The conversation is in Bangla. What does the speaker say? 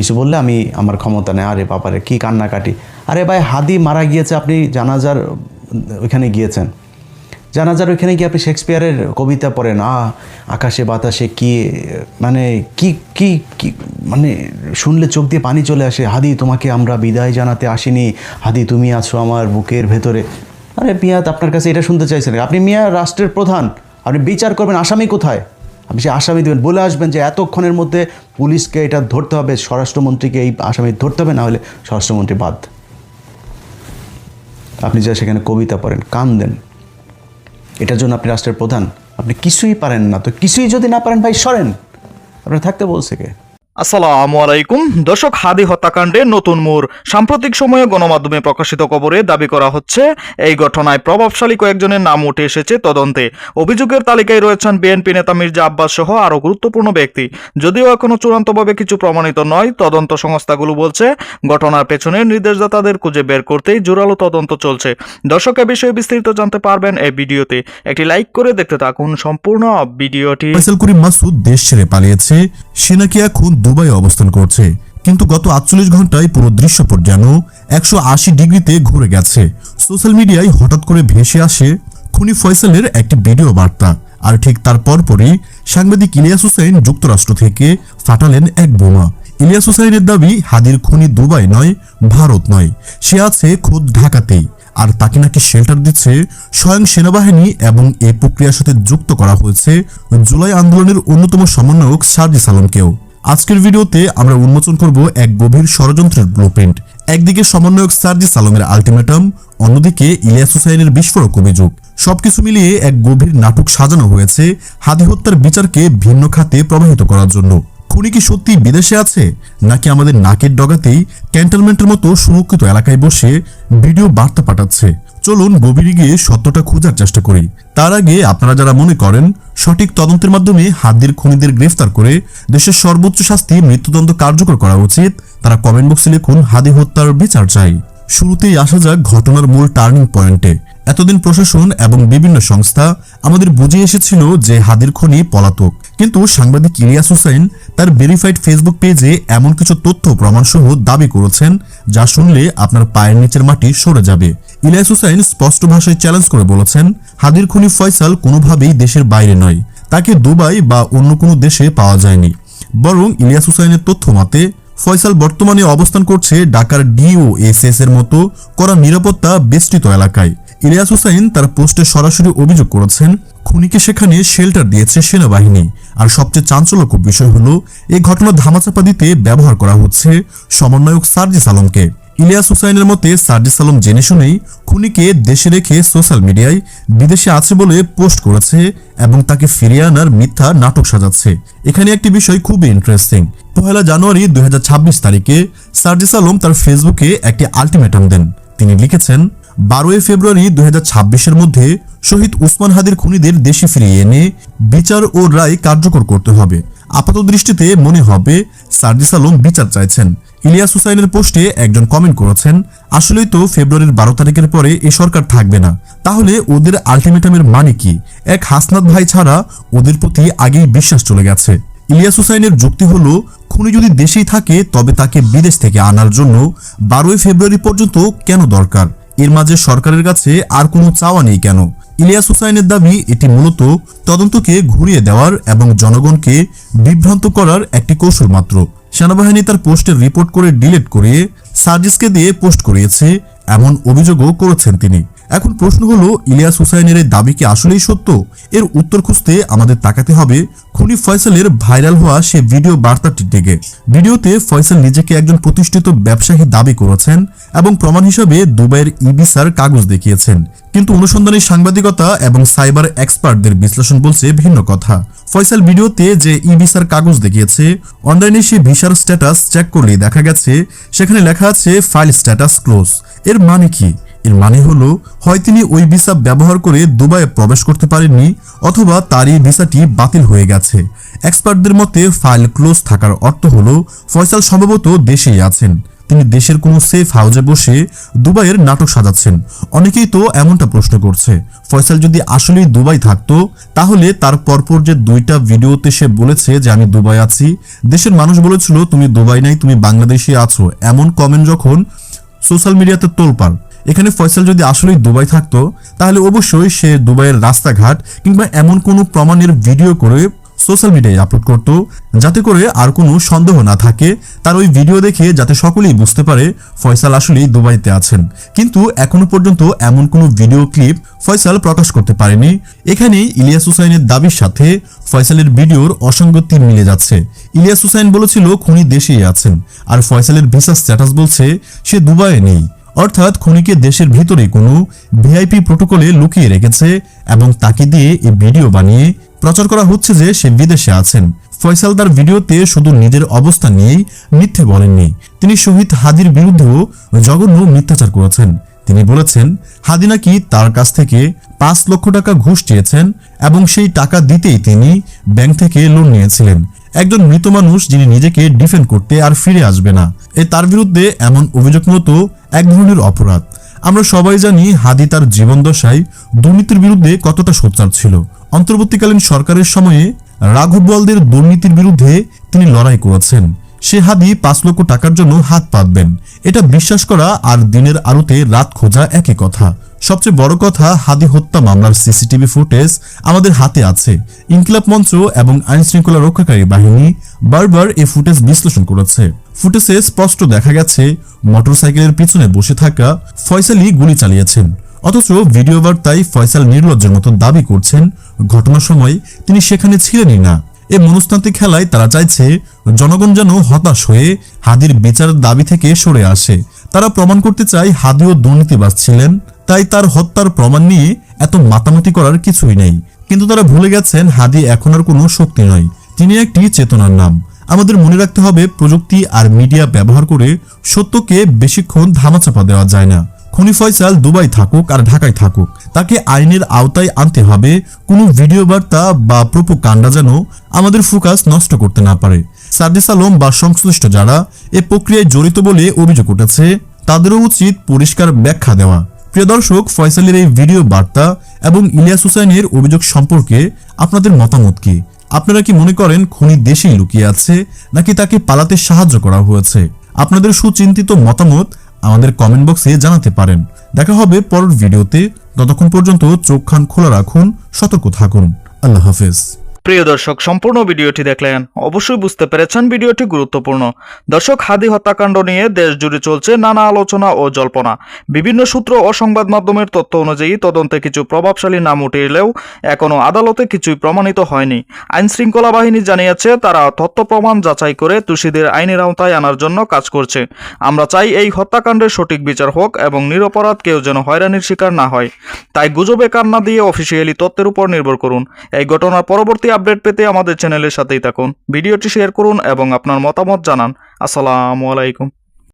কিছু বললে আমি আমার ক্ষমতা নেই। আরে বাবারে, কি কান্নাকাটি। আরে ভাই, হাদি মারা গিয়েছে, আপনি জানাজার ওইখানে গিয়েছেন। জানাজার ওইখানে গিয়ে আপনি শেক্সপিয়ারের কবিতা পড়েন। আ, আকাশে বাতাসে কি মানে কি কি কি মানে শুনলে চোখ দিয়ে পানি চলে আসে, হাদি তোমাকে আমরা বিদায় জানাতে আসিনি, হাদি তুমি আছো আমার বুকের ভেতরে। আরে মিয়াদ আপনার কাছে এটা শুনতে চাইছেন? আপনি মিয়া, রাষ্ট্রের প্রধান। আপনি বিচার করবেন, আসামি কোথায়? আপনি সে আসামি দেবেন। বলে আসবেন যে এতক্ষণের মধ্যে পুলিশকে এটা ধরতে হবে, স্বরাষ্ট্রমন্ত্রীকে এই আসামি ধরতে হবে, না হলে স্বরাষ্ট্রমন্ত্রী বাদ। আপনি যা সেখানে কবিতা পড়েন কান দেন এটার জন্য আপনি রাষ্ট্রের প্রধান। আপনি কিছুই পারেন না। তো কিছুই যদি না পারেন ভাই, সরেন। আপনার থাকতে বলছে কে? আসসালামু আলাইকুম। দর্শক, হাদি হত্যাকাণ্ডে নতুন মোড়। সাম্প্রতিক সময়ে গণমাধ্যমে প্রকাশিত খবরে দাবি করা হচ্ছে, এই ঘটনায় প্রভাবশালী কয়েকজনের নাম উঠে এসেছে তদন্তে। অভিযোগের তালিকায় রয়েছেন বিএনপি নেতা মির্জা আব্বাস সহ আরও গুরুত্বপূর্ণ ব্যক্তি। যদিও এখনও চূড়ান্তভাবে কিছু প্রমাণিত নয়, তদন্ত সংস্থাগুলো বলছে, ঘটনার পেছনের নির্দেশদাতাদের খুঁজে বের করতেই জোরালো তদন্ত চলছে। দর্শক, এ বিষয়ে বিস্তারিত জানতে পারবেন এই ভিডিওতে। একটি লাইক করে দেখতে থাকুন সম্পূর্ণ ভিডিওটি। দেশ ছেড়ে পালিয়েছে। সে নাকি দুবাই অবস্থান করছে, কিন্তু গত আটচল্লিশ ঘন্টায় পুরো দৃশ্যপট যেন একশো আশি ডিগ্রিতে ঘুরে গেছে। সোশ্যাল মিডিয়ায় হঠাৎ করে ভেসে আসে খুনি ফয়সালের একটি ভিডিও বার্তা, আর ঠিক তার পরপরই সাংবাদিক ইলিয়াস হোসেন যুক্তরাষ্ট্র থেকে ফাটালেন এক বোমা। ইলিয়াস হোসেনের দাবি, হাদির খুনি দুবাই নয়, ভারত নয়, সে আছে খোদ ঢাকাতেই, আর তাকে নাকি শেল্টার দিচ্ছে স্বয়ং সেনাবাহিনী এবং এই প্রক্রিয়ার সাথে যুক্ত করা হয়েছে জুলাই আন্দোলনের অন্যতম সমন্বয়ক সার্জিস আলমকেও আজকের ভিডিওতে আমরা উন্মোচন করব এক গভীর ষড়যন্ত্রের ব্লুপ্রিন্ট একদিকে সমন্বয়ক সার্জিস আলমের আলটিমেটাম অন্যদিকে ইলিয়াস হুসাইনের বিস্ফোরক অভিযোগ। সবকিছু মিলিয়ে এক গভীর নাটক সাজানো হয়েছে হাদি হত্যার বিচারকে ভিন্ন খাতে প্রবাহিত করার জন্য। খুনি কি সত্যি বিদেশে আছে? নাকি আমাদের নাকের ডগাতেই ক্যান্টনমেন্টের মতো সুরক্ষিত এলাকায় বসে ভিডিও বার্তা পাঠাচ্ছে? চলুন গভীরে গিয়ে সত্যটা খোঁজার চেষ্টা করি। তার আগে আপনারা যারা মনে করেন সঠিক তদন্তের মাধ্যমে হাতদের খুনিদের গ্রেফতার করে দেশের সর্বোচ্চ শাস্তি মৃত্যুদণ্ড কার্যকর করা উচিত, তারা কমেন্ট বক্সে লিখুন, হাদি হত্যার বিচার চাই। শুরুতেই আসা যাক ঘটনার মূল টার্নিং পয়েন্টে। এতদিন প্রশাসন এবং বিভিন্ন সংস্থা আমাদের বুঝিয়ে এসেছিল যে হাদির খনি পলাতক। কিন্তু সাংবাদিক ইলিয়াস হোসেন তার ভেরিফাইড ফেসবুক পেজে এমন কিছু তথ্য প্রমাণ সহ দাবি করেছেন, যা শুনলে আপনার পায়ের নিচের মাটি সরে যাবে। ইলিয়াস হোসেন স্পষ্ট ভাষায় চ্যালেঞ্জ করে বলেছেন, হাদির খুনি ফয়সাল কোনোভাবেই দেশের বাইরে নয়। তাকে দুবাই বা অন্য কোনো দেশে পাওয়া যায়নি। বরং ইলিয়াস হুসাইনের তথ্য মতে, ফয়সাল বর্তমানে অবস্থান করছে ঢাকার ডিওএসএস এর মতো করা নিরাপত্তা বেষ্টিত এলাকায়। ইলিয়াস হুসাইন তার পোস্টে সরাসরি অভিযোগ করেছেন, খুনিকে সেখানে শেল্টার দিয়েছে সেনাবাহিনী। আর সবচেয়ে চাঞ্চল্যকর বিষয় হলো, এই ঘটনা ধামাচাপা দিতে ব্যবহার করা হচ্ছে সমন্বয়ক সার্জিস আলমকে। ইলিয়াস হুসাইনের মতে, সার্জিস আলম জেনে শুনেই খুনিকে দেশে রেখে সোশ্যাল মিডিয়ায় বিদেশে আছে বলে পোস্ট করেছে এবং তাকে ফিরিয়ে আনার মিথ্যা নাটক সাজাচ্ছে। এখানে একটি বিষয় খুবই ইন্টারেস্টিং পহেলা জানুয়ারি দুই হাজার ছাব্বিশ তারিখে সার্জিস আলম তার ফেসবুকে একটি আলটিমেটাম দেন। তিনি লিখেছেন বারোই ফেব্রুয়ারি দুই এর মধ্যে শহীদ উসমান হাদির খুনিদের দেশে ফিরিয়ে এনে বিচার ও রায় কার্যকর করতে হবে। আপাত দৃষ্টিতে মনে হবে সার্জিস আলম বিচার চাইছেন। ইলিয়াস হুসাইনের পোস্টে একজন কমেন্ট করেছেন, আসলেই তো ফেব্রুয়ারির বারো তারিখের পরে এ সরকার থাকবে না। তাহলে ওদের আলটিমেটামের মানে কি? এক হাসনাত ভাই ছাড়া ওদের প্রতি আগেই বিশ্বাস চলে গেছে। ইলিয়াস হুসাইনের যুক্তি হলো, খুনি যদি দেশেই থাকে, তবে তাকে বিদেশ থেকে আনার জন্য বারোই ফেব্রুয়ারি পর্যন্ত কেন দরকার? এর মাঝে সরকারের কাছে আর কোনো চাওয়া নেই কেন? ইলিয়াস হুসাইনের দাবি এটি মূলত তদন্তকে ঘুরিয়ে দেওয়ার এবং জনগণকে বিভ্রান্ত করার একটি কৌশল মাত্র। সেনাবাহিনী তার পোস্টের রিপোর্ট করে ডিলিট করে সার্জিসকে দিয়ে পোস্ট করিয়েছে, এমন অভিযোগও করেছেন তিনি। এখন প্রশ্ন হলো, ইলিয়াস হুসাইনের দাবি কি আসলেই সত্য? এর উত্তর খুঁজতে আমাদের তাকাতে হবে খুনি ফয়সালের ভাইরাল হওয়া সে ভিডিও বার্তাটি দিকে। ভিডিওতে ফয়সাল নিজেকে একজন প্রতিষ্ঠিত ব্যবসায়ী দাবি করেছেন এবং প্রমাণ হিসাবে দুবাইয়ের ইবিসার কাগজ দেখিয়েছেন। কিন্তু অনুসন্ধানী সাংবাদিকতা এবং সাইবার এক্সপার্টদের বিশ্লেষণ বলছে ভিন্ন কথা। ফয়সাল ভিডিওতে যে ই কাগজ দেখিয়েছে, অনলাইনে সে ভিসার স্ট্যাটাস চেক করলেই দেখা গেছে, সেখানে লেখা আছে ফাইল স্ট্যাটাস ক্লোজ এর মানে কি? এর মানে হলো, হয় তিনি ওই ভিসা ব্যবহার করে দুবাইয়ে প্রবেশ করতে পারেননি, অথবা তার এই ভিসাটি বাতিল হয়ে গেছে। এক্সপার্টদের মতে, ফাইল ক্লোজ থাকার অর্থ হলো, ফয়সাল সম্ভবত দেশেই আছেন। তিনি দেশের কোনো সেফ হাউজে বসে দুবাইয়ের নাটক সাজাচ্ছেন। অনেকেই তো এমনটা প্রশ্ন করছে, ফয়সাল যদি আসলেই দুবাই থাকতো, তাহলে তার পরপর যে দুইটা ভিডিওতে সে বলেছে যে, আমি দুবাই আছি। দেশের মানুষ বলেছিল, তুমি দুবাই নাই, তুমি বাংলাদেশে আছো। এমন কমেন্ট যখন সোশ্যাল মিডিয়াতে তোলপাড় এখানে ফয়সাল যদি আসলেই দুবাই থাকতো, তাহলে অবশ্যই সে দুবাইয়ের রাস্তাঘাট কিংবা এমন কোনো প্রমাণের ভিডিও করে সোশ্যাল মিডিয়ায় আপলোড করত, যাতে করে আর কোনো সন্দেহ না থাকে। তার ওই ভিডিও দেখে যাতে সকলেই বুঝতে পারে ফয়সাল আসলেই দুবাইতে আছেন। কিন্তু এখনও পর্যন্ত এমন কোনো ভিডিও ক্লিপ ফয়সাল প্রকাশ করতে পারেনি। এখানেই ইলিয়াস হুসাইনের দাবির সাথে ফয়সালের ভিডিওর অসঙ্গতি মিলে যাচ্ছে। ইলিয়াস হুসাইন বলেছিল, খুনি দেশেই আছেন। আর ফয়সালের ভিসা স্ট্যাটাস বলছে, সে দুবাইয়ে নেই। অর্থাৎ খনিকে দেশের ভিতরে কোনো ভিআইপি প্রোটোকলে লুকিয়ে রেখেছে এবং তাকে দিয়ে এই ভিডিও বানিয়ে প্রচার করা হচ্ছে যে সে বিদেশে আছেন। ফয়সাল তার ভিডিওতে শুধু নিজের অবস্থা নিয়েই মিথ্যে বলেননি। তিনি শহীদ হাদির বিরুদ্ধেও জঘন্য মিথ্যাচার করেছেন। তিনি বলেছেন, হাদি নাকি তার কাছ থেকে পাঁচ লক্ষ টাকা ঘুষ চেয়েছেন এবং সেই টাকা দিতেই তিনি ব্যাংক থেকে লোন নিয়েছিলেন। একজন মৃত মানুষ যিনি নিজেকে ডিফেন্ড করতে আর ফিরে আসবে না। এ তার বিরুদ্ধে এমন অভিযোগ মূলত এক ধরনের অপরাধ। আমরা সবাই জানি হাদি তার জীবনদশায় দুর্নীতির বিরুদ্ধে কতটা সোচ্চার ছিল। অন্তর্বর্তীকালীন সরকারের সময়ে রাঘব বলদের দুর্নীতির বিরুদ্ধে তিনি লড়াই করেছেন। সে হাদি পাঁচ লক্ষ টাকার জন্য হাত পাতবেন। এটা বিশ্বাস করা আর দিনের আলোতে রাত খোঁজা একই কথা। সবচেয়ে বড় কথা, হাদি হত্যা মামলার সিসিটিভি ফুটেজ আমাদের হাতে আছে। ইনকিলাব মঞ্চ এবং আইন শৃঙ্খলা রক্ষাকারী বাহিনী বারবার এই ফুটেজ বিশ্লেষণ করেছে। ফুটেজে স্পষ্ট দেখা গেছে, মোটরসাইকেলের পিছনে বসে থাকা ফয়সালি গুলি চালিয়েছেন। অথচ ভিডিও বার্তায় ফয়সাল নির্লজ্জের মতো দাবি করছেন, ঘটনার সময় তিনি সেখানে ছিলেনই না। এ মনস্তান্ত্রিক খেলায় তারা চাইছে জনগণ যেন হতাশ হয়ে হাদির বিচারের দাবি থেকে সরে আসে। তারা প্রমাণ করতে চায় হাদিও দুর্নীতিবাজ ছিলেন, তাই তার হত্যার প্রমাণ নিয়ে এত মাতামাতি করার কিছুই নেই। কিন্তু তারা ভুলে গেছেন হাদি এখন আর কোনো শক্তি নয়, তিনি একটি চেতনার নাম। আমাদের মনে রাখতে হবে, প্রযুক্তি আর মিডিয়া ব্যবহার করে সত্যকে বেশিক্ষণ ধামাচাপা দেওয়া যায় না। খনি ফয়সাল দুবাই থাকুক আর ঢাকায় থাকুক, তাকে আইনের আওতায় আনতে হবে কোনো ভিডিও বার্তা বা প্রোপোকাণ্ডা যেন আমাদের ফোকাস নষ্ট করতে না পারে। সার্দিস আলম বা সংশ্লিষ্ট যারা এ প্রক্রিয়ায় জড়িত বলে অভিযোগ উঠেছে, তাদেরও উচিত পরিষ্কার ব্যাখ্যা দেওয়া। প্রিয় দর্শক, ফয়সালের এই ভিডিও বার্তা এবং ইলিয়াস হুসাইনের অভিযোগ সম্পর্কে আপনাদের মতামত কি? আপনারা কি মনে করেন খুনি দেশেই লুকিয়ে আছে, নাকি তাকে পালাতে সাহায্য করা হয়েছে? আপনাদের সুচিন্তিত মতামত আমাদের কমেন্ট বক্সে জানাতে পারেন। দেখা হবে পরের ভিডিওতে ততক্ষণ পর্যন্ত চোখ খান খোলা রাখুন, সতর্ক থাকুন। আল্লাহ হাফেজ। প্রিয় দর্শক, সম্পূর্ণ ভিডিওটি দেখলেন, অবশ্যই বুঝতে পেরেছেন ভিডিওটি গুরুত্বপূর্ণ। দর্শক, হাদি হত্যাকাণ্ড নিয়ে দেশ জুড়ে চলছে নানা আলোচনা ও জল্পনা। বিভিন্ন সূত্র ও সংবাদ মাধ্যমের তথ্য অনুযায়ী তদন্তে কিছু প্রভাবশালী নাম উঠে এলেও এখনও আদালতে কিছুই প্রমাণিত হয়নি। আইন শৃঙ্খলা বাহিনী জানিয়েছে, তারা তথ্য প্রমাণ যাচাই করে দোষীদের আইনের আওতায় আনার জন্য কাজ করছে। আমরা চাই এই হত্যাকাণ্ডের সঠিক বিচার হোক এবং নিরপরাধ কেউ যেন হয়রানির শিকার না হয়। তাই গুজবে কান্না দিয়ে অফিসিয়ালি তথ্যের উপর নির্ভর করুন। এই ঘটনার পরবর্তী আপডেট পেতে আমাদের চ্যানেলের সাথেই থাকুন। ভিডিওটি শেয়ার করুন এবং আপনার মতামত জানান। আসসালামু আলাইকুম।